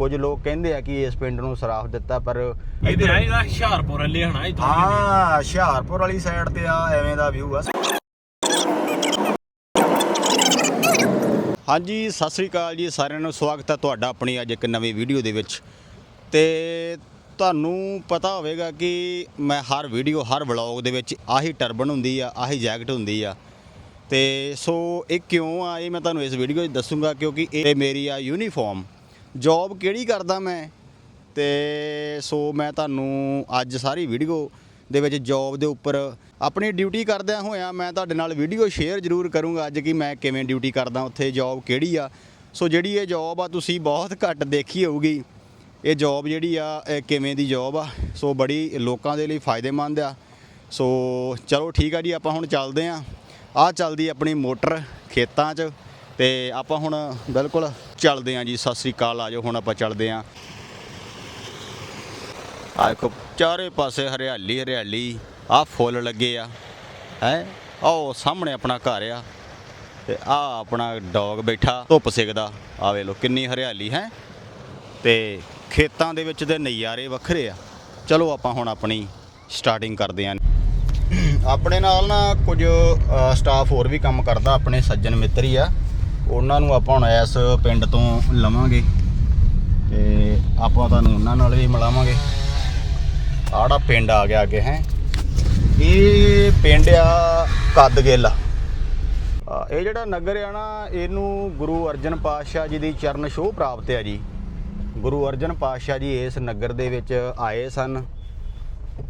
ਕੁਝ ਲੋਕ ਕਹਿੰਦੇ ਆ ਕਿ ਇਸ ਪਿੰਡ ਨੂੰ ਸਰਾਫ ਦਿੱਤਾ ਪਰ ਇਹਦੇ ਆਏਗਾ ਹੁਸ਼ਿਆਰਪੁਰ ਵੱਲੇ ਹਣਾ ਇਥੋਂ ਹਾਂ ਹੁਸ਼ਿਆਰਪੁਰ ਵਾਲੀ ਸਾਈਡ ਤੇ ਆ ਐਵੇਂ ਦਾ ਵਿਊ ਆ। ਹਾਂਜੀ ਸਤਿ ਸ੍ਰੀ ਅਕਾਲ ਜੀ ਸਾਰਿਆਂ ਨੂੰ ਸਵਾਗਤ ਹੈ ਤੁਹਾਡਾ ਆਪਣੀ ਅੱਜ ਇੱਕ ਨਵੀਂ ਵੀਡੀਓ ਦੇ ਵਿੱਚ। ਤੇ ਤੁਹਾਨੂੰ ਪਤਾ ਹੋਵੇਗਾ ਕਿ ਮੈਂ ਹਰ ਵੀਡੀਓ ਹਰ ਵਲੌਗ ਦੇ ਵਿੱਚ ਆਹੀ ਟਰਬਨ ਹੁੰਦੀ ਆ ਆਹੀ ਜੈਕਟ ਹੁੰਦੀ ਆ। ਤੇ ਸੋ ਇਹ ਕਿਉਂ ਆ ਇਹ ਮੈਂ ਤੁਹਾਨੂੰ ਇਸ ਵੀਡੀਓ 'ਚ ਦੱਸੂਗਾ ਕਿਉਂਕਿ ਇਹ ਮੇਰੀ ਆ ਯੂਨੀਫਾਰਮ ਜੌਬ ਕਿਹੜੀ ਕਰਦਾ ਮੈਂ? ਤੇ ਸੋ ਮੈਂ ਤੁਹਾਨੂੰ ਅੱਜ ਸਾਰੀ ਵੀਡੀਓ ਦੇ ਵਿੱਚ ਜੌਬ ਦੇ ਉੱਪਰ ਆਪਣੀ ਡਿਊਟੀ ਕਰਦਿਆਂ ਹੋਇਆਂ ਮੈਂ ਤੁਹਾਡੇ ਨਾਲ ਵੀਡੀਓ ਸ਼ੇਅਰ ਜ਼ਰੂਰ ਕਰੂੰਗਾ ਅੱਜ ਕਿ ਮੈਂ ਕਿਵੇਂ ਡਿਊਟੀ ਕਰਦਾ, ਉੱਥੇ ਜੌਬ ਕਿਹੜੀ ਆ। ਸੋ ਜਿਹੜੀ ਇਹ ਜੌਬ ਆ, ਤੁਸੀਂ ਬਹੁਤ ਘੱਟ ਦੇਖੀ ਹੋਊਗੀ। ਇਹ ਜੌਬ ਜਿਹੜੀ ਆ, ਇਹ ਕਿਵੇਂ ਦੀ ਜੌਬ ਆ। ਸੋ ਬੜੀ ਲੋਕਾਂ ਦੇ ਲਈ ਫਾਇਦੇਮੰਦ ਆ। ਸੋ ਚਲੋ ਠੀਕ ਆ ਜੀ, ਆਪਾਂ ਹੁਣ ਚੱਲਦੇ ਆਂ। ਆ ਚੱਲਦੀ ਆਪਣੀ ਮੋਟਰ ਖੇਤਾਂ 'ਚ ਤੇ ਆਪਾਂ ਹੁਣ ਬਿਲਕੁਲ ਚੱਲਦੇ ਆਂ ਜੀ, ਸਤਿ ਸ੍ਰੀ ਅਕਾਲ ਆਜੋ ਹੁਣ ਆਪਾਂ ਚੱਲਦੇ ਆਂ। ਆ ਚਾਰੇ ਪਾਸੇ ਹਰਿਆਲੀ ਹਰਿਆਲੀ ਆ ਫੁੱਲ ਲੱਗੇ ਆ, ਹੈ? ਉਹ ਸਾਹਮਣੇ ਆਪਣਾ ਘਰ ਆ, ਤੇ ਆ ਆਪਣਾ ਡੌਗ ਬੈਠਾ, ਧੁੱਪ ਸੇਕਦਾ। ਆ ਵੇ ਲੋ ਕਿੰਨੀ ਹਰਿਆਲੀ, ਹੈ? ਤੇ ਖੇਤਾਂ ਦੇ ਵਿੱਚ ਤੇ ਨਜ਼ਾਰੇ ਵੱਖਰੇ ਆ। ਚਲੋ ਆਪਾਂ ਹੁਣ ਆਪਣੀ ਸਟਾਰਟਿੰਗ ਕਰਦੇ ਆਂ। ਆਪਣੇ ਨਾਲ ਨਾ ਕੁਝ ਸਟਾਫ ਹੋਰ ਵੀ ਕੰਮ ਕਰਦਾ, ਆਪਣੇ ਸੱਜਣ ਮਿੱਤਰ ਹੀ ਆ। ਉਹਨਾਂ ਨੂੰ ਆਪਾਂ ਹੁਣ ਇਸ ਪਿੰਡ ਤੋਂ ਲਵਾਂਗੇ ਤੇ ਆਪਾਂ ਤੁਹਾਨੂੰ ਉਹਨਾਂ ਨਾਲ ਵੀ ਮਿਲਾਵਾਂਗੇ। ਆੜਾ ਪਿੰਡ ਆ ਗਿਆ ਅੱਗੇ ਹੈ। ਇਹ ਪਿੰਡ ਆ ਕਦਗਿੱਲ। ਆ, ਇਹ ਜਿਹੜਾ ਨਗਰ ਆ ਨਾ ਇਹਨੂੰ ਗੁਰੂ ਅਰਜਨ ਪਾਤਸ਼ਾਹ ਜੀ ਦੀ ਚਰਨ ਛੋਹ ਪ੍ਰਾਪਤ ਆ ਜੀ। ਗੁਰੂ ਅਰਜਨ ਪਾਤਸ਼ਾਹ ਜੀ ਇਸ ਨਗਰ ਦੇ ਵਿੱਚ ਆਏ ਸਨ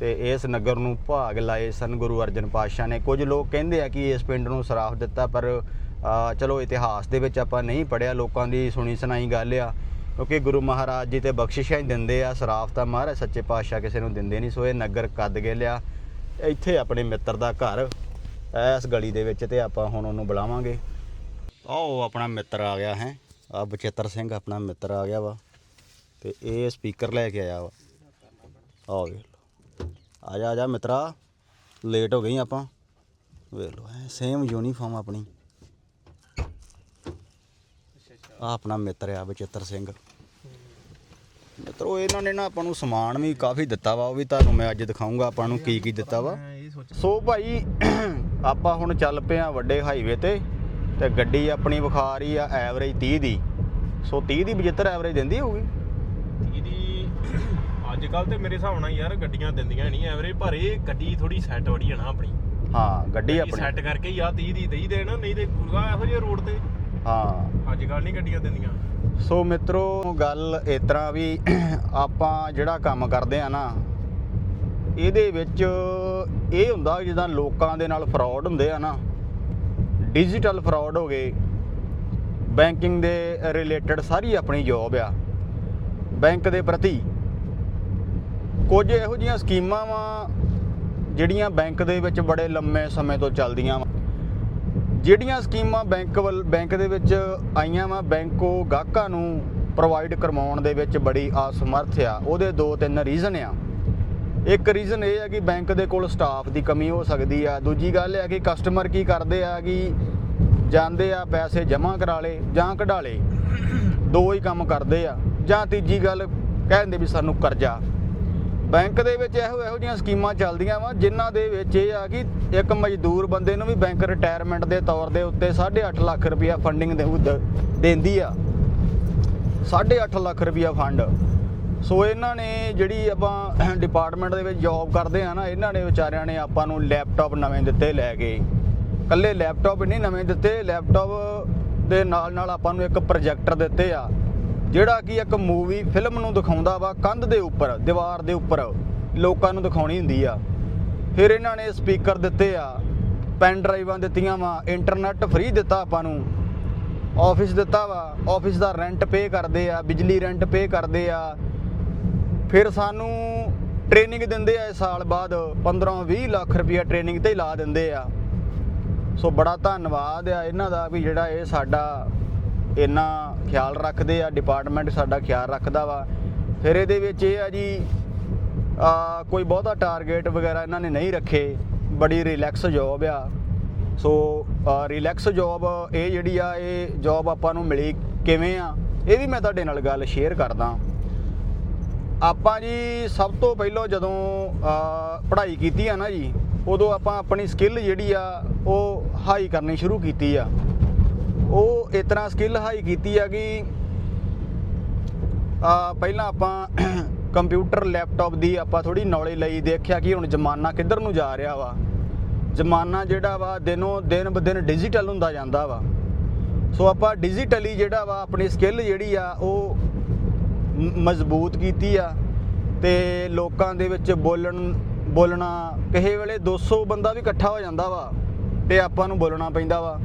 ਤੇ ਇਸ ਨਗਰ ਨੂੰ ਭਾਗ ਲਾਏ ਸਨ ਗੁਰੂ ਅਰਜਨ ਪਾਤਸ਼ਾਹ ਨੇ। ਕੁਝ ਲੋਕ ਕਹਿੰਦੇ ਆ ਕਿ ਇਸ ਪਿੰਡ ਨੂੰ ਸਰਾਫ ਦਿੱਤਾ ਪਰ ਚਲੋ ਇਤਿਹਾਸ ਦੇ ਵਿੱਚ ਆਪਾਂ ਨਹੀਂ ਪੜਿਆ ਲੋਕਾਂ ਦੀ ਸੁਣੀ ਸੁਣਾਈ ਗੱਲ ਆ। ਕਿਉਂਕਿ ਗੁਰੂ ਮਹਾਰਾਜ ਜੀ ਤੇ ਬਖਸ਼ਿਸ਼ਾਂ ਹੀ ਦਿੰਦੇ ਆ ਸਰਾਫ ਤਾਂ ਮਹਾਰਾਜ ਸੱਚੇ ਪਾਤਸ਼ਾਹ ਕਿਸੇ ਨੂੰ ਦਿੰਦੇ ਨਹੀਂ, ਸੋ ਇਹ ਨਗਰ ਕੱਦ ਕੇ ਲਿਆ ਇੱਥੇ ਆਪਣੇ ਮਿੱਤਰ ਦਾ ਘਰ, ਇਸ ਗਲੀ ਦੇ ਵਿੱਚ ਤੇ ਆਪਾਂ ਹੁਣ ਉਹਨੂੰ ਬੁਲਾਵਾਂਗੇ। ਆਓ ਆਪਣਾ ਮਿੱਤਰ ਆ ਗਿਆ ਹੈ ਆ ਬਚਿੱਤਰ ਸਿੰਘ ਆਪਣਾ ਮਿੱਤਰ ਆ ਗਿਆ ਵਾ, ਤੇ ਇਹ ਸਪੀਕਰ ਲੈ ਕੇ ਆਇਆ ਵਾ। ਆਓ ਵੇਖ ਲਓ। ਆ ਜਾ ਆ ਜਾ ਮਿੱਤਰਾ ਲੇਟ ਹੋ ਗਈ ਆਪਾਂ। ਵੇਖ ਲਓ, ਐ ਸੇਮ ਯੂਨੀਫਾਰਮ ਆਪਣੀ। ਆ ਆਪਣਾ ਮਿੱਤਰ ਆ ਬਚਿੱਤਰ ਸਿੰਘ। ਮਿੱਤਰੋ ਇਹਨਾਂ ਨੇ ਨਾ ਆਪਾਂ ਨੂੰ ਸਮਾਨ ਵੀ ਕਾਫੀ ਦਿੱਤਾ ਵਾ ਉਹ ਵੀ ਤੁਹਾਨੂੰ ਮੈਂ ਅੱਜ ਦਿਖਾਉਂਗਾ ਆਪਾਂ ਨੂੰ ਕੀ ਕੀ ਦਿੱਤਾ ਵਾ। ਸੋ ਭਾਈ ਆਪਾਂ ਹੁਣ ਚੱਲ ਪਏ ਆ ਵੱਡੇ ਹਾਈਵੇ ਤੇ ਤੇ ਗੱਡੀ ਆਪਣੀ ਵਿਖਾ ਰਹੀ ਆ ਐਵਰੇਜ 30 ਦੀ। ਸੋ 30 ਦੀ 75 ਐਵਰੇਜ ਦਿੰਦੀ ਹੋਊਗੀ? ਅੱਜ ਕੱਲ ਤੇ ਮੇਰੇ ਹਿਸਾਬ ਨਾਲ ਯਾਰ ਗੱਡੀਆਂ ਦਿੰਦੀਆਂ ਨਹੀਂ ਐਵਰੇਜ ਪਰ ਇਹ ਗੱਡੀ ਥੋੜੀ ਸੈੱਟ ਵੜੀ ਆ ਨਾ ਆਪਣੀ। ਹਾਂ ਗੱਡੀ ਆਪਣੀ। ਸੈੱਟ ਕਰਕੇ ਹੀ ਆ 30 ਦੀ ਦੇਈ ਦੇਣਾ ਨਹੀਂ ਤੇ ਗੁਰਗਾ ਇਹੋ ਜਿਹੇ ਰੋਡ ਤੇ। ਹਾਂ। ਅੱਜ ਕੱਲ ਨਹੀਂ ਗੱਡੀਆਂ ਦਿੰਦੀਆਂ। ਸੋ ਮਿੱਤਰੋ, ਗੱਲ ਇਸ ਤਰ੍ਹਾਂ ਵੀ ਆਪਾਂ ਜਿਹੜਾ ਕੰਮ ਕਰਦੇ ਆ ਨਾ, ਇਹਦੇ ਵਿੱਚ ਇਹ ਹੁੰਦਾ ਜਿੱਦਾਂ ਲੋਕਾਂ ਦੇ ਨਾਲ ਫਰਾਡ ਹੁੰਦੇ ਆ ਨਾ ਡਿਜੀਟਲ ਫਰਾਡ ਹੋ ਗਏ ਬੈਂਕਿੰਗ ਦੇ ਰਿਲੇਟਡ ਸਾਰੀ ਆਪਣੀ ਜੌਬ ਆ ਬੈਂਕ ਦੇ ਪ੍ਰਤੀ। ਕੁਝ ਇਹੋ ਜਿਹੀਆਂ ਸਕੀਮਾਂ ਵਾ, ਜਿਹੜੀਆਂ ਬੈਂਕ ਦੇ ਵਿੱਚ ਬੜੇ ਲੰਮੇ ਸਮੇਂ ਤੋਂ ਚੱਲਦੀਆਂ ਵਾ। ਜਿਹੜੀਆਂ ਸਕੀਮਾਂ ਬੈਂਕ ਵੱਲ ਬੈਂਕ ਦੇ ਵਿੱਚ ਆਈਆਂ ਵਾ, ਬੈਂਕ ਗਾਹਕਾਂ ਨੂੰ ਪ੍ਰੋਵਾਈਡ ਕਰਵਾਉਣ ਦੇ ਵਿੱਚ ਬੜੀ ਅਸਮਰਥ ਆ। ਉਹਦੇ ਦੋ ਤਿੰਨ ਰੀਜ਼ਨ ਆ। ਇੱਕ ਰੀਜ਼ਨ ਇਹ ਆ ਕਿ ਬੈਂਕ ਦੇ ਕੋਲ ਸਟਾਫ ਦੀ ਕਮੀ ਹੋ ਸਕਦੀ ਆ। ਦੂਜੀ ਗੱਲ ਇਹ ਹੈ ਕਿ ਕਸਟਮਰ ਕੀ ਕਰਦੇ ਆ ਕਿ ਜਾਂਦੇ ਆ ਪੈਸੇ ਜਮ੍ਹਾਂ ਕਰਾ ਲੇ ਜਾਂ ਕਢਾ ਲੇ ਦੋ ਹੀ ਕੰਮ ਕਰਦੇ ਆ। ਜਾਂ ਤੀਜੀ ਗੱਲ ਕਹਿੰਦੇ ਵੀ ਸਾਨੂੰ ਕਰਜ਼ਾ। ਬੈਂਕ ਦੇ ਵਿੱਚ ਇਹੋ ਇਹੋ ਜਿਹੀਆਂ ਸਕੀਮਾਂ ਚੱਲਦੀਆਂ ਵਾ, ਜਿਨ੍ਹਾਂ ਦੇ ਵਿੱਚ ਇਹ ਆ ਕਿ ਇੱਕ ਮਜ਼ਦੂਰ ਬੰਦੇ ਨੂੰ ਵੀ ਬੈਂਕ ਰਿਟਾਇਰਮੈਂਟ ਦੇ ਤੌਰ ਦੇ ਉੱਤੇ 8.5 ਲੱਖ ਰੁਪਇਆ ਫੰਡਿੰਗ ਦੇ ਦਿੰਦੀ ਆ। 8.5 ਲੱਖ ਰੁਪਇਆ ਫੰਡ ਸੋ ਇਹਨਾਂ ਨੇ ਜਿਹੜੀ ਆਪਾਂ ਡਿਪਾਰਟਮੈਂਟ ਦੇ ਵਿੱਚ ਜੌਬ ਕਰਦੇ ਆ ਨਾ, ਇਹਨਾਂ ਨੇ ਵਿਚਾਰਿਆਂ ਨੇ ਆਪਾਂ ਨੂੰ ਲੈਪਟਾਪ ਨਵੇਂ ਦਿੱਤੇ ਲੈ ਕੇ। ਕੱਲੇ ਲੈਪਟਾਪ ਨਹੀਂ, ਨਵੇਂ ਦਿੱਤੇ ਲੈਪਟਾਪ ਦੇ ਨਾਲ ਨਾਲ ਆਪਾਂ ਨੂੰ ਇੱਕ ਪ੍ਰੋਜੈਕਟਰ ਦਿੱਤੇ ਆ। ਜਿਹੜਾ ਕਿ ਇੱਕ ਮੂਵੀ ਫਿਲਮ ਨੂੰ ਦਿਖਾਉਂਦਾ ਵਾ ਕੰਧ ਦੇ ਉੱਪਰ, ਦੀਵਾਰ ਦੇ ਉੱਪਰ ਲੋਕਾਂ ਨੂੰ ਦਿਖਾਉਣੀ ਹੁੰਦੀ ਆ। ਫਿਰ ਇਹਨਾਂ ਨੇ ਸਪੀਕਰ ਦਿੱਤੇ ਆ, ਪੈਨ ਡਰਾਈਵਾਂ ਦਿੱਤੀਆਂ ਵਾ, ਇੰਟਰਨੈਟ ਫ੍ਰੀ ਦਿੱਤਾ ਆਪਾਂ ਨੂੰ। ਆਫਿਸ ਦਿੱਤਾ ਵਾ, ਆਫਿਸ ਦਾ ਰੈਂਟ ਪੇ ਕਰਦੇ ਆ, ਬਿਜਲੀ ਰੈਂਟ ਪੇ ਕਰਦੇ ਆ। ਫਿਰ ਸਾਨੂੰ ਟ੍ਰੇਨਿੰਗ ਦਿੰਦੇ ਆ ਇਸ ਸਾਲ ਬਾਅਦ 15-20 ਲੱਖ ਰੁਪਇਆ ਟ੍ਰੇਨਿੰਗ ਤੇ ਲਾ ਦਿੰਦੇ ਆ। ਸੋ ਬੜਾ ਧੰਨਵਾਦ ਆ ਇਹਨਾਂ ਦਾ ਵੀ ਜਿਹੜਾ ਇਹ ਸਾਡਾ ਇੰਨਾ ਖਿਆਲ ਰੱਖਦੇ ਆ ਡਿਪਾਰਟਮੈਂਟ ਸਾਡਾ ਖਿਆਲ ਰੱਖਦਾ ਵਾ। ਫਿਰ ਇਹਦੇ ਵਿੱਚ ਇਹ ਆ ਜੀ, ਆ ਕੋਈ ਬਹੁਤਾ ਟਾਰਗੇਟ ਵਗੈਰਾ ਇਹਨਾਂ ਨੇ ਨਹੀਂ ਰੱਖੇ, ਬੜੀ ਰਿਲੈਕਸ ਜੌਬ ਆ। ਸੋ ਰਿਲੈਕਸ ਜੌਬ ਇਹ ਜਿਹੜੀ ਆ, ਇਹ ਜੌਬ ਆਪਾਂ ਨੂੰ ਮਿਲੀ ਕਿਵੇਂ ਆ, ਇਹ ਵੀ ਮੈਂ ਤੁਹਾਡੇ ਨਾਲ ਗੱਲ ਸ਼ੇਅਰ ਕਰਦਾ। ਆਪਾਂ ਜੀ ਸਭ ਤੋਂ ਪਹਿਲਾਂ ਜਦੋਂ ਪੜ੍ਹਾਈ ਕੀਤੀ ਆ ਨਾ ਜੀ, ਉਦੋਂ ਆਪਾਂ ਆਪਣੀ ਸਕਿੱਲ ਜਿਹੜੀ ਆ, ਉਹ ਹਾਈ ਕਰਨੀ ਸ਼ੁਰੂ ਕੀਤੀ ਆ। ਉਹ ਇਸ ਸਕਿੱਲ ਹਾਈ ਕੀਤੀ ਆ ਕਿ, ਆ, ਪਹਿਲਾਂ ਆਪਾਂ ਕੰਪਿਊਟਰ ਲੈਪਟਾਪ ਦੀ ਆਪਾਂ ਥੋੜੀ ਨੌਲੇਜ ਲਈ ਦੇਖਿਆ ਕਿ ਹੁਣ ਜ਼ਮਾਨਾ ਕਿੱਧਰ ਨੂੰ ਜਾ ਰਿਹਾ ਵਾ। ਜ਼ਮਾਨਾ ਜਿਹੜਾ ਵਾ ਦਿਨੋਂ ਦਿਨ ਬ ਦਿਨ ਡਿਜੀਟਲ ਹੁੰਦਾ ਜਾਂਦਾ ਵਾ। ਸੋ ਆਪਾਂ ਡਿਜੀਟਲੀ ਜਿਹੜਾ ਵਾ ਆਪਣੀ ਸਕਿੱਲ ਜਿਹੜੀ ਆ ਉਹ ਮਜ਼ਬੂਤ ਕੀਤੀ ਆ ਤੇ ਲੋਕਾਂ ਦੇ ਵਿੱਚ ਬੋਲਣ, ਬੋਲਣਾ, ਕਿਸੇ ਵੇਲੇ 200 ਬੰਦਾ ਵੀ ਇਕੱਠਾ ਹੋ ਜਾਂਦਾ ਵਾ ਤੇ ਆਪਾਂ ਨੂੰ ਬੋਲਣਾ ਪੈਂਦਾ ਵਾ।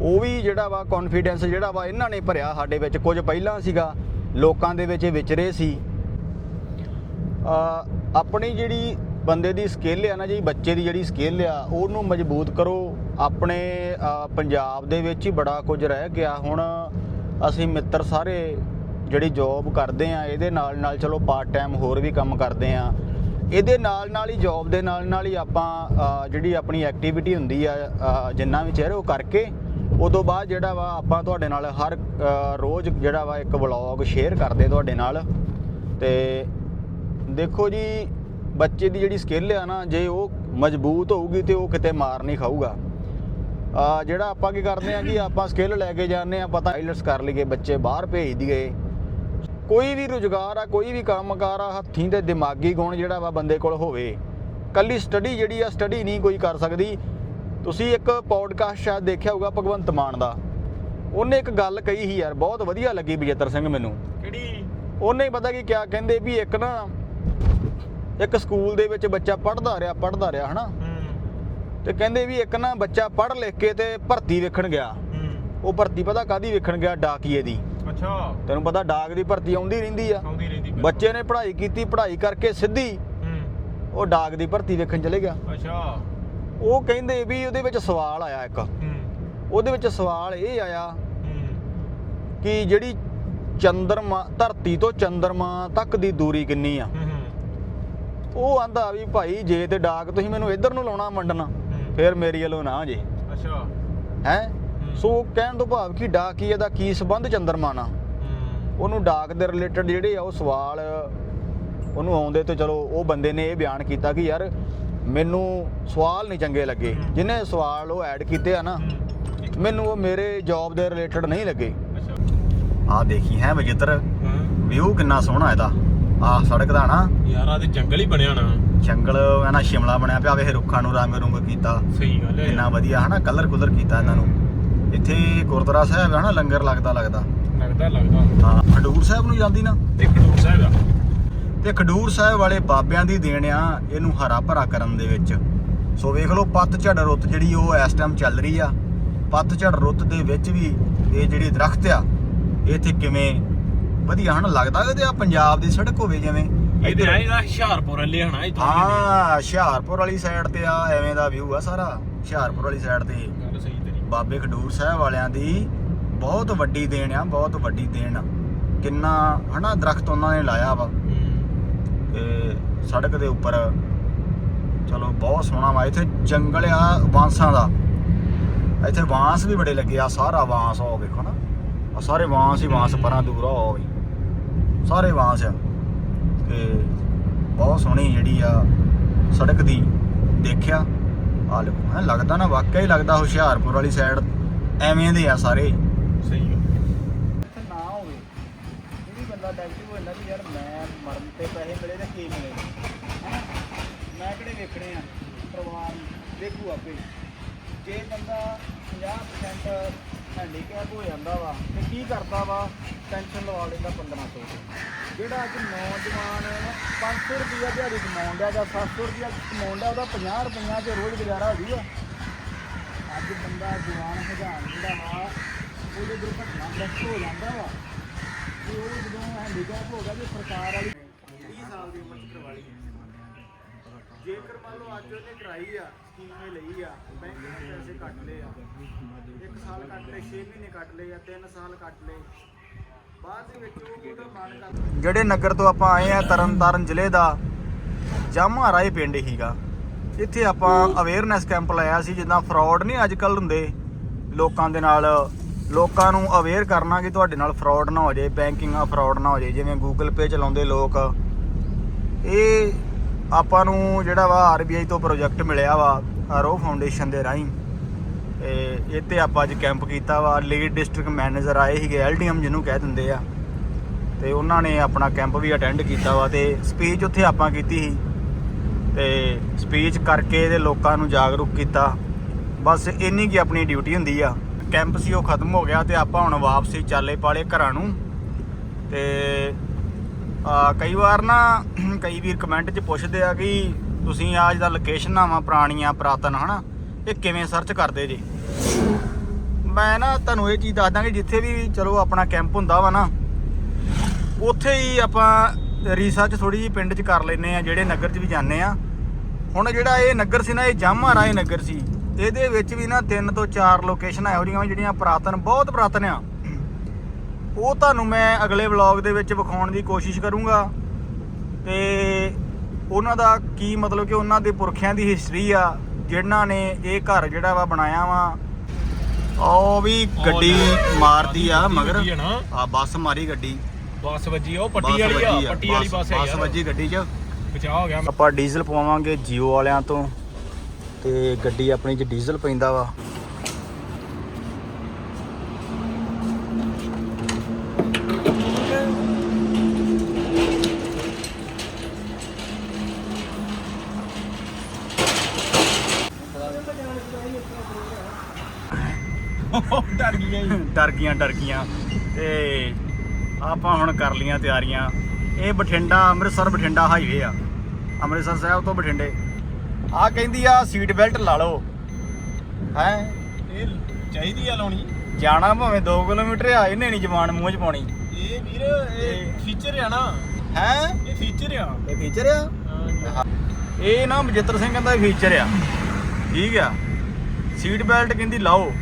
ਉਹ ਵੀ ਜਿਹੜਾ ਵਾ ਕੌਨਫੀਡੈਂਸ ਜਿਹੜਾ ਵਾ ਇਹਨਾਂ ਨੇ ਭਰਿਆ ਸਾਡੇ ਵਿੱਚ। ਕੁਝ ਪਹਿਲਾਂ ਸੀਗਾ, ਲੋਕਾਂ ਦੇ ਵਿੱਚ ਵਿਚਰੇ ਸੀ। ਆਪਣੀ ਜਿਹੜੀ ਬੰਦੇ ਦੀ ਸਕਿੱਲ ਆ ਨਾ ਜੀ, ਬੱਚੇ ਦੀ ਜਿਹੜੀ ਸਕਿੱਲ ਆ, ਉਹਨੂੰ ਮਜ਼ਬੂਤ ਕਰੋ। ਆਪਣੇ ਪੰਜਾਬ ਦੇ ਵਿੱਚ ਹੀ ਬੜਾ ਕੁਝ ਰਹਿ ਗਿਆ। ਹੁਣ ਅਸੀਂ ਮਿੱਤਰ ਸਾਰੇ ਜਿਹੜੀ ਜੌਬ ਕਰਦੇ ਆ, ਇਹਦੇ ਨਾਲ ਨਾਲ ਚਲੋ ਪਾਰਟ ਟਾਈਮ ਹੋਰ ਵੀ ਕੰਮ ਕਰਦੇ ਆ। ਇਹਦੇ ਨਾਲ ਨਾਲ ਹੀ ਜੌਬ ਦੇ ਨਾਲ ਨਾਲ ਹੀ ਆਪਾਂ ਜਿਹੜੀ ਆਪਣੀ ਐਕਟੀਵਿਟੀ ਹੁੰਦੀ ਆ ਜਿੰਨਾ ਵੀ ਚਿਰ ਉਹ ਕਰਕੇ ਉਦੋਂ ਬਾਅਦ ਜਿਹੜਾ ਵਾ, ਆਪਾਂ ਤੁਹਾਡੇ ਨਾਲ ਹਰ ਰੋਜ਼ ਜਿਹੜਾ ਵਾ ਇੱਕ ਵਲੌਗ ਸ਼ੇਅਰ ਕਰਦੇ ਤੁਹਾਡੇ ਨਾਲ। ਤੇ ਦੇਖੋ ਜੀ, ਬੱਚੇ ਦੀ ਜਿਹੜੀ ਸਕਿੱਲ ਆ ਨਾ, ਜੇ ਉਹ ਮਜ਼ਬੂਤ ਹੋਊਗੀ ਤੇ ਉਹ ਕਿਤੇ ਮਾਰ ਨਹੀਂ ਖਾਊਗਾ। ਆ ਜਿਹੜਾ ਆਪਾਂ ਕੀ ਕਰਦੇ ਆ ਕਿ ਆਪਾਂ ਸਕਿੱਲ ਲੈ ਕੇ ਜਾਂਦੇ ਆ ਪਤਾ ਆਈਲਟਸ ਕਰ ਲਈਏ, ਬੱਚੇ ਬਾਹਰ ਭੇਜ ਦਈਏ। ਕੋਈ ਵੀ ਰੁਜ਼ਗਾਰ ਆ, ਕੋਈ ਵੀ ਕੰਮਕਾਰ ਆ, ਹੱਥੀਂ ਤੇ ਦਿਮਾਗੀ ਗੁਣ ਜਿਹੜਾ ਵਾ ਬੰਦੇ ਕੋਲ ਹੋਵੇ। ਕੱਲੀ ਸਟੱਡੀ ਜਿਹੜੀ ਆ ਸਟੱਡੀ ਨਹੀਂ ਕੋਈ ਕਰ ਸਕਦੀ। ਤੁਸੀਂ ਇੱਕ ਪੌਡਕਾਸਟ ਸ਼ਾਇਦ ਦੇਖਿਆ ਹੋਊਗਾ ਭਗਵੰਤ ਮਾਨ ਦਾ। ਉਹਨੇ ਇੱਕ ਗੱਲ ਕਹੀ ਸੀ ਯਾਰ ਬਹੁਤ ਵਧੀਆ ਲੱਗੀ ਬਜੇਤਰ ਸਿੰਘ ਮੈਨੂੰ। ਕਿਹੜੀ? ਉਹਨੇ ਪਤਾ ਕੀ ਕਿਆ ਕਹਿੰਦੇ ਵੀ ਇੱਕ ਨਾ ਇੱਕ ਸਕੂਲ ਦੇ ਵਿੱਚ ਬੱਚਾ ਪੜ੍ਹਦਾ ਰਿਹਾ ਪੜ੍ਹਦਾ ਰਿਹਾ ਹਨਾ? ਤੇ ਕਹਿੰਦੇ ਵੀ ਇੱਕ ਨਾ ਬੱਚਾ ਪੜ੍ਹ ਲਿਖ ਕੇ ਤੇ ਭਰਤੀ ਵੇਖਣ ਗਿਆ। ਉਹ ਭਰਤੀ ਪਤਾ ਕਾਦੀ ਵੇਖਣ ਗਿਆ? ਡਾਕੀਏ ਦੀ। ਅੱਛਾ। ਤੈਨੂੰ ਪਤਾ ਡਾਕ ਦੀ ਭਰਤੀ ਆਉਂਦੀ ਰਹਿੰਦੀ ਆ। ਆਉਂਦੀ ਰਹਿੰਦੀ ਬਿਲਕੁਲ। ਬੱਚੇ ਨੇ ਪੜ੍ਹਾਈ ਕੀਤੀ ਪੜ੍ਹਾਈ ਕਰਕੇ ਸਿੱਧੀ ਉਹ ਡਾਕ ਦੀ ਭਰਤੀ ਵੇਖਣ ਚਲੇ ਗਿਆ। ਅੱਛਾ। ਉਹ ਕਹਿੰਦੇ ਵੀ ਉਹਦੇ ਵਿੱਚ ਸਵਾਲ ਆਇਆ ਇੱਕ। ਉਹਦੇ ਵਿੱਚ ਸਵਾਲ ਇਹ ਆਇਆ ਕਿ ਜਿਹੜੀ ਚੰਦਰਮਾ ਧਰਤੀ ਤੋਂ ਚੰਦਰਮਾ ਤੱਕ ਦੀ ਦੂਰੀ ਕਿੰਨੀ ਆ? ਉਹ ਆਂਦਾ ਵੀ ਭਾਈ ਜੇ ਤੇ ਡਾਕ ਤੁਸੀਂ ਮੈਨੂੰ ਇੱਧਰ ਨੂੰ ਲਾਉਣਾ ਮੰਡਣਾ ਫਿਰ ਮੇਰੀ ਵੱਲੋਂ ਨਾ ਜੇ। ਅੱਛਾ। ਹੈ। ਸੋ ਕਹਿਣ ਤੋਂ ਭਾਵ ਕਿ ਡਾਕੀਏ ਦਾ ਕੀ ਸੰਬੰਧ ਚੰਦਰਮਾ ਨਾਲ? ਉਹਨੂੰ ਡਾਕ ਦੇ ਰਿਲੇਟਡ ਜਿਹੜੇ ਆ ਉਹ ਸਵਾਲ ਉਹਨੂੰ ਆਉਂਦੇ ਤੇ ਚਲੋ ਉਹ ਬੰਦੇ ਨੇ ਇਹ ਬਿਆਨ ਕੀਤਾ ਕਿ ਯਾਰ ਮੈਨੂੰ ਸਵਾਲ ਨਹੀਂ ਚੰਗੇ ਲੱਗੇ। ਹੂੰ। ਜਿਹਨੇ ਸਵਾਲ ਉਹ ਐਡ ਕੀਤੇ ਆ ਨਾ। ਮੈਨੂੰ ਉਹ ਮੇਰੇ ਜੌਬ ਦੇ ਰਿਲੇਟਡ ਨਹੀਂ ਲੱਗੇ। ਆਹ ਦੇਖੀ ਹੈ ਵਿਜਿੱਤਰ ਹਾਂ। ਵਿਊ ਕਿੰਨਾ ਸੋਹਣਾ ਇਹਦਾ। ਆਹ ਸੜਕ ਦਾ ਨਾ। ਯਾਰ ਆ ਤੇ ਜੰਗਲ ਹੀ ਬਣਿਆ ਨਾ ਜੰਗਲ ਹੈ ਨਾ ਸ਼ਿਮਲਾ ਬਣਿਆ ਪਿਆ ਵੇ ਰੁੱਖਾਂ ਨੂੰ ਰੰਗ ਰੁੰਗ ਕੀਤਾ। ਸਹੀ ਗੱਲ ਹੈ। ਕਿੰਨਾ ਵਧੀਆ ਹਨਾ ਕਲਰ ਕੁਲਰ ਕੀਤਾ ਇਹਨਾਂ ਨੂੰ। ਇੱਥੇ ਗੁਰਦੁਆਰਾ ਸਾਹਿਬ ਹੈ ਨਾ ਲੰਗਰ ਲੱਗਦਾ ਲੱਗਦਾ। ਲੱਗਦਾ ਲੱਗਦਾ। ਹਾਂ ਖਡੂਰ ਸਾਹਿਬ ਨੂੰ ਜਾਂਦੀ ਨਾ। ਤੇ ਖਡੂਰ ਸਾਹਿਬ ਆ। ਤੇ ਖਡੂਰ ਸਾਹਿਬ ਵਾਲੇ ਬਾਬਿਆਂ ਦੀ ਦੇਣ ਆ ਇਹਨੂੰ ਹਰਾ ਭਰਾ ਕਰਨ ਦੇ ਵਿੱਚ। ਸੋ ਵੇਖ ਲਓ ਪੱਤਝੜ ਰੁੱਤ ਜਿਹੜੀ ਉਹ ਇਸ ਟਾਈਮ ਚੱਲ ਰਹੀ ਆ। ਪੱਤਝੜ ਰੁੱਤ ਦੇ ਵਿੱਚ ਵੀ ਇਹ ਜਿਹੜੀ ਦਰਖਤ ਆ ਇੱਥੇ ਕਿਵੇਂ ਵਧੀਆ ਹਨ? ਲੱਗਦਾ ਕਿ ਆ ਪੰਜਾਬ ਦੀ ਸੜਕ ਹੋਵੇ ਜਿਵੇਂ। ਇਹ ਤੇ ਇੱਧਰ- ਆਏਗਾ ਹੁਸ਼ਿਆਰਪੁਰ ਵਾਲੇ ਇਥੋਂ ਹਾਂ ਹੁਸ਼ਿਆਰਪੁਰ ਵਾਲੀ ਸਾਈਡ ਤੇ ਆ ਐਵੇਂ ਦਾ ਵਿਊ ਆ ਸਾਰਾ। ਹੁਸ਼ਿਆਰਪੁਰ ਵਾਲੀ ਸਾਈਡ ਤੇ ਬਾਬੇ ਖਡੂਰ ਸਾਹਿਬ ਵਾਲਿਆਂ ਦੀ ਬਹੁਤ ਵੱਡੀ ਦੇਣ ਆ ਬਹੁਤ ਵੱਡੀ ਦੇਣ। ਆ ਕਿੰਨਾ ਹਨਾ ਦਰਖਤ ਉਹਨਾਂ ਨੇ ਲਾਇਆ ਵਾ। ਤੇ ਸੜਕ ਦੇ ਉੱਪਰ। ਚਲੋ ਬਹੁਤ ਸੋਹਣਾ ਵਾ। ਇੱਥੇ ਜੰਗਲ ਆ ਬਾਂਸਾਂ ਦਾ। ਇੱਥੇ ਬਾਂਸ ਵੀ ਬੜੇ ਲੱਗੇ ਆ ਸਾਰਾ ਬਾਂਸ ਉਹ ਵੇਖੋ ਨਾ। ਆ ਸਾਰੇ ਬਾਂਸ ਹੀ ਬਾਂਸ ਪਰਾਂ ਦੂਰ ਆ ਉਹ ਵੀ। ਸਾਰੇ ਬਾਂਸ ਆ। ਤੇ ਬਹੁਤ ਸੋਹਣੀ ਜਿਹੜੀ ਆ ਸੜਕ ਦੀ ਦੇਖਿਆ। ਆ ਲੋ ਹੈ ਲੱਗਦਾ ਨਾ ਵਾਕਿਆ ਹੀ ਲੱਗਦਾ ਹੁਸ਼ਿਆਰਪੁਰ ਵਾਲੀ ਸਾਈਡ ਐਵੇਂ ਦੇ ਆ ਸਾਰੇ। ਸਹੀ ਗੱਲ ਨਾ ਹੋਵੇ। ਵੀ ਬੰਦਾ ਨੈਗੇਟਿਵ ਹੋ ਜਾਂਦਾ ਵੀ ਯਾਰ ਮੈਂ ਮਰਨ ਤੇ ਪੈਸੇ ਮਿਲੇ ਤੇ ਕੀ ਮਿਲੇ? ਹੈਨਾ ਮੈਂ ਕਿਹੜੇ ਵੇਖਣੇ ਆ? ਪਰਿਵਾਰ ਦੇਖੂ ਆਪੇ। ਜੇ ਬੰਦਾ 50% ਹੈਂਡੀਕੈਪ ਹੋ ਜਾਂਦਾ ਵਾ, ਤੇ ਕੀ ਕਰਦਾ ਵਾ? ਪੈਨਸ਼ਨ ਲਵਾ ਲੈਂਦਾ 1500 ਜਿਹੜਾ ਅੱਜ ਨੌਜਵਾਨ 500 ਰੁਪਿਆ ਦਿਹਾੜੀ ਕਮਾਉਣ ਡਿਆ ਜਾਂ 700 ਰੁਪਿਆ ਕਮਾਉਣ ਡਿਆ ਉਹਦਾ 50 ਰੁਪਈਆ 'ਚ ਰੋਜ਼ ਗੁਜ਼ਾਰਾ ਹੋ ਜੂਗਾ। ਅੱਜ ਬੰਦਾ ਜਵਾਨ ਹਜ਼ਾਰ ਜਿਹੜਾ ਵਾ, ਉਹਦੇ ਦੁਰਘਟਨਾ ਗ੍ਰਸਤ ਹੋ ਜਾਂਦਾ ਵਾ। ਤੇ ਉਹ ਜਦੋਂ ਹੈਂਡੀਕੈਪ ਹੋ ਗਿਆ, ਤੇ ਸਰਕਾਰ ਵਾਲੀ ਸਾਲ ਦੀ ਉਮਰ 'ਚ ਕਰਵਾ ਲਈ। ਜੇਕਰ ਮੰਨ ਲਓ ਅੱਜ ਉਹਨੇ ਕਰਾਈ ਆ ਸਕੀਮ ਇਹ ਲਈ ਆ ਬੈਂਕ ਨੇ ਪੈਸੇ ਕੱਟ ਲਏ ਆ 1 ਸਾਲ ਕੱਟ ਲਏ 6 ਮਹੀਨੇ ਕੱਟ ਲਏ ਆ 3 ਸਾਲ ਕੱਟ ਲਏ, ਬਾਅਦ ਦੇ ਵਿੱਚ ਉਹ ਉਹਦਾ ਮਨ ਕਰ ਜਿਹੜੇ ਨਗਰ ਤੋਂ ਆਪਾਂ ਆਏ ਆ ਤਰਨਤਾਰਨ ਜ਼ਿਲ੍ਹੇ ਦਾ ਜਾਮਾ ਰਾਏ ਪਿੰਡ ਹੀਗਾ ਇੱਥੇ ਆਪਾਂ ਅਵੇਅਰਨੈਸ ਕੈਂਪ ਲਾਇਆ ਸੀ, ਜਿੱਦਾਂ ਫਰਾਡ ਨਹੀਂ ਅੱਜ ਕੱਲ ਹੁੰਦੇ। ਲੋਕਾਂ ਦੇ ਨਾਲ, ਲੋਕਾਂ ਨੂੰ ਅਵੇਅਰ ਕਰਨਾ ਕਿ ਤੁਹਾਡੇ ਨਾਲ ਫਰਾਡ ਨਾ ਹੋ ਜਾਏ ਬੈਂਕਿੰਗ ਆ ਫਰਾਡ ਨਾ ਹੋ ਜਾਏ, ਜਿਵੇਂ ਗੂਗਲ ਪੇ ਚਲਾਉਂਦੇ ਲੋਕ। ਇਹ ਆਪਾਂ ਨੂੰ ਜਿਹੜਾ ਵਾ ਆਰਬੀਆਈ ਤੋਂ ਪ੍ਰੋਜੈਕਟ ਮਿਲਿਆ ਵਾ ਆਰੋ ਫਾਊਂਡੇਸ਼ਨ ਦੇ ਰਾਹੀਂ। ਤੇ ਇਹ ਤੇ ਆਪਾਂ ਅੱਜ ਕੈਂਪ ਕੀਤਾ ਵਾ ਲੀਡ ਡਿਸਟ੍ਰਿਕਟ ਮੈਨੇਜਰ ਆਏ ਸੀਗੇ ਐਲਡੀਐਮ ਜਿਹਨੂੰ ਕਹਿ ਦਿੰਦੇ ਆ। ਤੇ ਉਹਨਾਂ ਨੇ ਆਪਣਾ ਕੈਂਪ ਵੀ ਅਟੈਂਡ ਕੀਤਾ ਵਾ ਤੇ ਸਪੀਚ ਉੱਥੇ ਆਪਾਂ ਕੀਤੀ ਸੀ। ਤੇ ਸਪੀਚ ਕਰਕੇ ਇਹਦੇ ਲੋਕਾਂ ਨੂੰ ਜਾਗਰੂਕ ਕੀਤਾ। ਬਸ ਇੰਨੀ ਕੀ ਆਪਣੀ ਡਿਊਟੀ ਹੁੰਦੀ ਆ। ਕੈਂਪ ਸੀ, ਉਹ ਖਤਮ ਹੋ ਗਿਆ ਤੇ ਆਪਾਂ ਹੁਣ ਵਾਪਸੀ ਚਾਲੇ ਪਾਲੇ ਘਰਾਂ ਨੂੰ। ਤੇ ਕਈ ਵਾਰ ਨਾ, ਕਈ ਵੀਰ ਕਮੈਂਟ 'ਚ ਪੁੱਛਦੇ ਆ ਕਿ ਤੁਸੀਂ ਆ ਜਿਹਦਾ ਲੋਕੇਸ਼ਨਾਂ ਵਾ ਪੁਰਾਣੀਆਂ, ਪ੍ਰਾਤਨ, ਹਨਾ? ਇਹ ਕਿਵੇਂ ਸਰਚ ਕਰਦੇ ਜੀ? ਮੈਂ ਨਾ ਤੁਹਾਨੂੰ ਇਹ ਚੀਜ਼ ਦੱਸਦਾ ਕਿ ਜਿੱਥੇ ਵੀ ਚਲੋ ਆਪਣਾ ਕੈਂਪ ਹੁੰਦਾ ਵਾ ਨਾ, ਉੱਥੇ ਹੀ ਆਪਾਂ ਰਿਸਰਚ ਥੋੜੀ ਜਿਹੀ ਪਿੰਡ 'ਚ ਕਰ ਲੈਨੇ ਆ, ਜਿਹੜੇ ਨਗਰ 'ਚ ਵੀ ਜਾਂਦੇ ਆ। ਹੁਣ ਜਿਹੜਾ ਇਹ ਨਗਰ ਸੀ ਨਾ, ਇਹ ਜਾਮਾ ਰਾਏ ਨਗਰ ਸੀ। ਇਹਦੇ ਵਿੱਚ ਵੀ ਨਾ ਤਿੰਨ ਤੋਂ ਚਾਰ ਲੋਕੇਸ਼ਨਾਂ ਇਹੋ ਜਿਹੀਆਂ ਵਾ ਜਿਹੜੀਆਂ ਪੁਰਾਤਨ, ਬਹੁਤ ਪੁਰਾਤਨ ਆ। ਉਹ ਤੁਹਾਨੂੰ ਮੈਂ ਅਗਲੇ ਵਲੌਗ ਦੇ ਵਿੱਚ ਵਿਖਾਉਣ ਦੀ ਕੋਸ਼ਿਸ਼ ਕਰੂੰਗਾ। ਤੇ ਉਹਨਾਂ ਦਾ ਕੀ ਮਤਲਬ ਕਿ ਉਹਨਾਂ ਦੇ ਪੁਰਖਿਆਂ ਦੀ ਹਿਸਟਰੀ ਆ ਜਿਨ੍ਹਾਂ ਨੇ ਇਹ ਘਰ ਜਿਹੜਾ ਵਾ ਬਣਾਇਆ ਵਾ। ਉਹ ਵੀ ਗੱਡੀ ਮਾਰਦੀ ਆ ਮਗਰ ਆ ਬੱਸ ਮਾਰੀ ਗੱਡੀ। ਬੱਸ ਵੱਜੀ ਉਹ ਪੱਟੀ ਵਾਲੀ ਆ ਪੱਟੀ ਵਾਲੀ ਬੱਸ ਹੈ ਬੱਸ ਵੱਜੀ ਗੱਡੀ 'ਚ। ਬਚਾਅ ਹੋ ਗਿਆ। ਆਪਾਂ ਡੀਜ਼ਲ ਪਵਾਵਾਂਗੇ ਜੀਓ ਵਾਲਿਆਂ ਤੋਂ। ਤੇ ਗੱਡੀ ਆਪਣੀ 'ਚ ਡੀਜ਼ਲ ਪੈਂਦਾ ਵਾ। ਡਰ ਗਈਆਂ ਜੀ। ਡਰ ਗਈਆਂ ਡਰ ਗਈਆਂ। ਤੇ ਆਪਾਂ ਹੁਣ ਕਰ ਲੀਆਂ ਤਿਆਰੀਆਂ। ਇਹ ਬਠਿੰਡਾ ਅੰਮ੍ਰਿਤਸਰ ਬਠਿੰਡਾ ਹਾਈਵੇ ਆ। ਅੰਮ੍ਰਿਤਸਰ ਸਾਹਿਬ ਤੋਂ ਬਠਿੰਡੇ। ਆ ਕਹਿੰਦੀ ਆ ਸੀਟ ਬੈਲਟ ਲਾ ਲਓ। ਹੈ? ਇਹ ਚਾਹੀਦੀ ਆ ਲਾਉਣੀ। ਜਾਣਾ ਭਾਵੇਂ 2 ਕਿਲੋਮੀਟਰ ਆ ਇਹਨੇ ਨਹੀਂ ਜਵਾਨ ਮੂੰਹ 'ਚ ਪਾਉਣੀ। ਇਹ ਵੀਰ ਇਹ ਫੀਚਰ ਆ ਨਾ। ਹੈ? ਇਹ ਫੀਚਰ ਆ। ਇਹ ਫੀਚਰ ਆ? ਇਹ ਨਾ ਮਜਿੱਤਰ ਸਿੰਘ ਕਹਿੰਦਾ ਫੀਚਰ ਆ। ਠੀਕ ਆ। ਸੀਟ ਬੈਲਟ ਕਹਿੰਦੀ ਲਾਓ।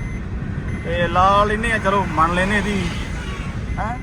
ਤੇ ਲਾ ਲੈਨੇ ਆ ਚਲੋ ਮੰਨ ਲੈਨੇ ਇਹਦੀ ਹੈ?